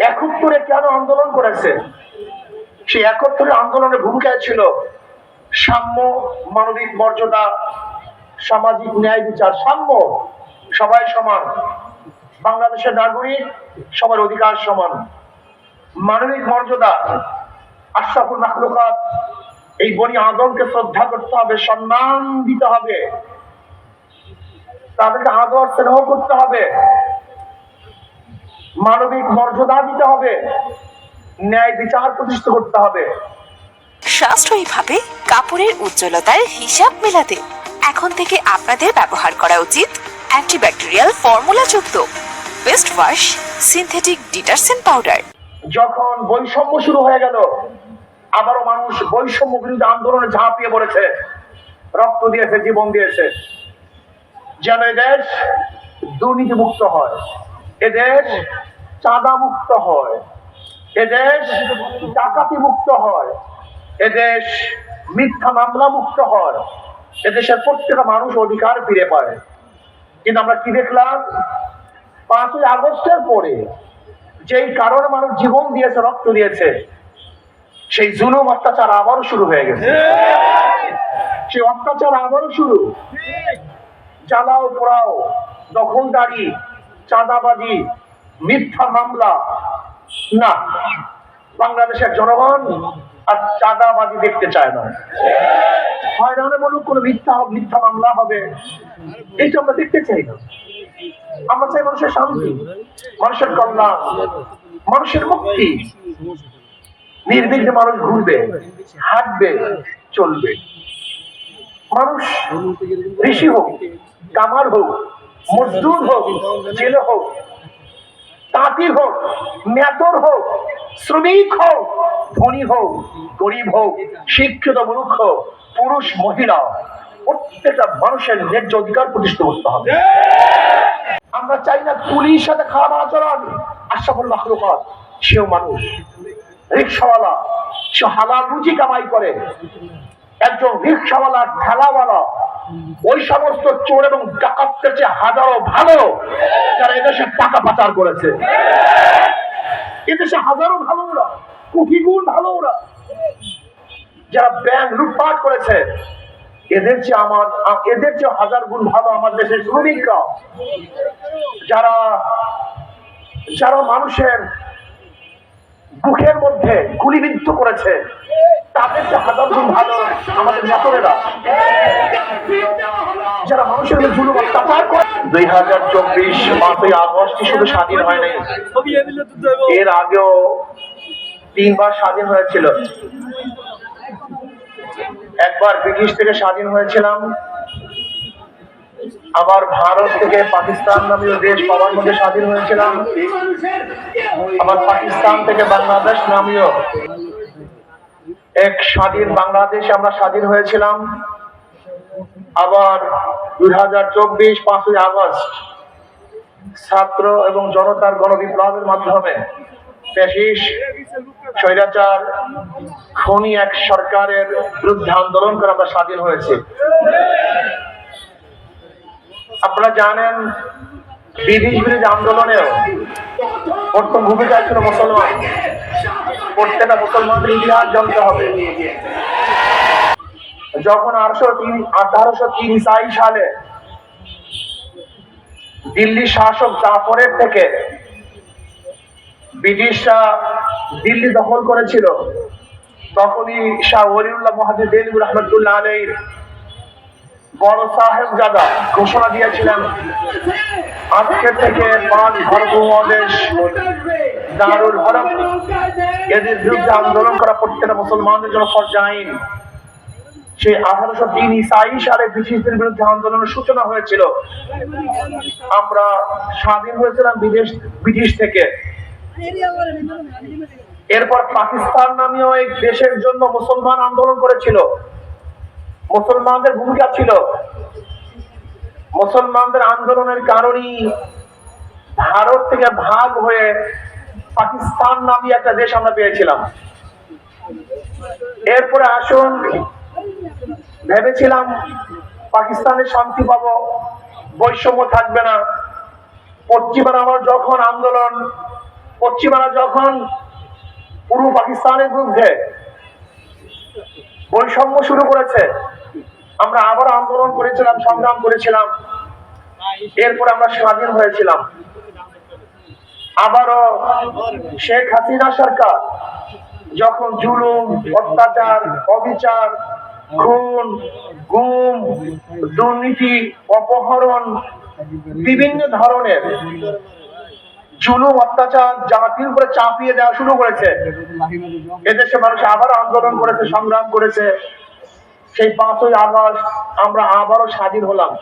একাত্তরে কেন আন্দোলন করেছে? সেই একাত্তরের আন্দোলনের ভূমিকায় ছিল সাম্য, মানবিক মর্যাদা, সামাজিক ন্যায় বিচার, সাম্য। সবাই সমান। বাংলাদেশের নাগরিক সবার অধিকার সমান। মানবিক মর্যাদা, আশরাফুল মাখলুকাত, এই বনি আদমকে শ্রদ্ধা করতে হবে, সম্মান দিতে হবে। তাদেরকে আদর স্নেহ করতে হবে। মানবিক মর্যাদা দিতে হবে ন্যায় বিচার প্রতিষ্ঠা করতে হবে। সাশ্রয়ীভাবে কাপড়ের উজ্জ্বলতার হিসাব মেলাতে এখন থেকে আপনাদের ব্যবহার করা উচিত antibacterial ফর্মুলাযুক্ত best wash synthetic detergent powder যখন বৈষম্য শুরু হয়ে গেল আবারও মানুষ বৈষম্য বিরুদ্ধে আন্দোলনে ঝাঁপিয়ে পড়েছে রক্ত দিয়েছে জীবন দিয়েছে। যেন এদেশ দুর্নীতি মুক্ত হয়। এদেশ চাঁদা মুক্ত হয়। এদেশ ডাকাতি মুক্ত হয়। এদেশ মিথ্যা মামলা মুক্ত হয় এদেশের প্রত্যেকটা মানুষ অধিকার ফিরে পায়। কিন্তু আমরা কি দেখলাম? পাঁচই আগস্টের পরে যেই কারণে মানুষ জীবন দিয়েছে, রক্ত দিয়েছে, সেই জুলুম অত্যাচার আবারও শুরু হয়ে গেছে। সেই অত্যাচার আবারও শুরু। জ্বালাও পোড়াও, দখলদারি, চাঁদাবাজি মিথ্যা মামলা? না। বাংলাদেশের জনগণ আর চাঁদাবাজি দেখতে চায় না। হয়রানে বলুক কোনো মিথ্যা মিথ্যা মামলা হবে। এইটা আমরা দেখতে চাই না। আমরা চাই মানুষের শান্তি, মানুষের কল্যাণ, মানুষের মুক্তি। নির্বিঘ্নে মানুষ ঘুরবে, হাঁটবে, চলবে। মানুষ ঋষি হোক, কামার হোক, মজদুর হোক, জেলে হোক তাঁতি হোক মেতর হোক, শ্রমিক হোক, ধনী হোক, গরিব হোক, শিক্ষিত মূর্খ, পুরুষ, মহিলা, প্রত্যেকটা মানুষের ন্যায্য অধিকার প্রতিষ্ঠা করতে হবে। আমরা চাই না পুলিশ সাথে খারাপ আচরণ আশাফুল মাহলুকাত সেও মানুষ। রিক্সাওয়ালা, সে হালাল রুজি কামাই করে। একজন রিক্সাওয়ালা ঠেলাওয়ালা ওই সমস্ত চোর এবং ডাকাতদের চেয়ে হাজারো ভালো যারা এদেশে টাকা পাচার করেছে। এদেশে হাজারো ভালো ওরা, কোটি গুণ ভালো ওরা। যারা ব্যাংক লুটপাট করেছে, এদের চেয়ে আমার, এদের চেয়ে হাজার গুণ ভালো আমার দেশের শ্রমিকরা যারা যারা মানুষের বুকের মধ্যে গুলিবিদ্ধ করেছে। হাজার গুণ ভালো, আমাদের যারা মানুষের জুলুম অত্যাচার করে। দুই হাজার চব্বিশ পাঁচই আগস্ট শুধু স্বাধীন হয় নাই? এর আগেও তিনবার স্বাধীন হয়েছিল। একবার ব্রিটিশ থেকে স্বাধীন হয়েছিলাম। আবার ভারত থেকে পাকিস্তান নামীয় দেশ পাওয়ার মধ্যে স্বাধীন হয়েছিলাম। আবার পাকিস্তান থেকে বাংলাদেশ নামীয় এক স্বাধীন বাংলাদেশ আমরা স্বাধীন হয়েছিলাম। আবার দুই হাজার চব্বিশ পাঁচই আগস্ট ছাত্র এবং জনতার গণবিপ্লবের মাধ্যমে পেশিস স্বৈরাচার, খনি এক সরকারের বিরুদ্ধে আন্দোলন করে আমরা স্বাধীন হয়েছে। আপনারা জানেন ব্রিটিশ বিরোধী আন্দোলনেও প্রথম ভূমিকা ছিল মুসলমান। প্রত্যেকটা মুসলমানদের ইতিহাস জানতে হবে। যখন আঠারোশো তিন আঠারোশো তিন সাই সালে দিল্লি শাসক জাফরের থেকে ব্রিটিশরা দিল্লি দখল করেছিল, তখনই শাহ ওলিউল্লাহ দেলিম রহমতুল্লাহ আলীর বড় সাহেব জাদা ঘোষণা দিয়েছিলেন, আজকে থেকে পাঁচ উপমহাদেশ দারুল হরম এদের বিরুদ্ধে আন্দোলন করা প্রত্যেকটা মুসলমানদের জন্য ফরজ আইন। সেই আঠারোশো তিন ইসাই সালে ব্রিটিশদের বিরুদ্ধে আন্দোলনের সূচনা হয়েছিল। আমরা স্বাধীন হয়েছিলাম বিদেশ, ব্রিটিশ থেকে। এরপর পাকিস্তান নামীয় এক দেশের জন্য মুসলমান আন্দোলন করেছিল। মুসলমানদের ভূমিকা ছিল। মুসলমানদের আন্দোলনের কারণেই ভারত থেকে ভাগ হয়ে পাকিস্তান নামী একটা দেশ আমরা পেয়েছিলাম। এরপরে আসুন, ভেবেছিলাম পাকিস্তানের শান্তি পাবো, বৈষম্য থাকবে না। পশ্চিমের আমার যখন আন্দোলন পশ্চিমারা যখন পূর্ব পাকিস্তানের বিরুদ্ধে বৈষম্য শুরু করেছে আমরা আবার আন্দোলন করেছিলাম, সংগ্রাম করেছিলাম। এরপর আমরা স্বাধীন হয়েছিলাম। আবারও শেখ হাসিনা সরকার যখন জুলুম, অত্যাচার, অবিচার, খুন, গুম, দুর্নীতি, অপহরণ, বিভিন্ন ধরনের জুলুম, অত্যাচার, জাতির উপরে চাপিয়ে দেওয়া শুরু করেছে। এদেশে মানুষ আবার আন্দোলন করেছে, সংগ্রাম করেছে। সেই পাঁচই আগস্ট আমরা আবারও স্বাধীন হলাম।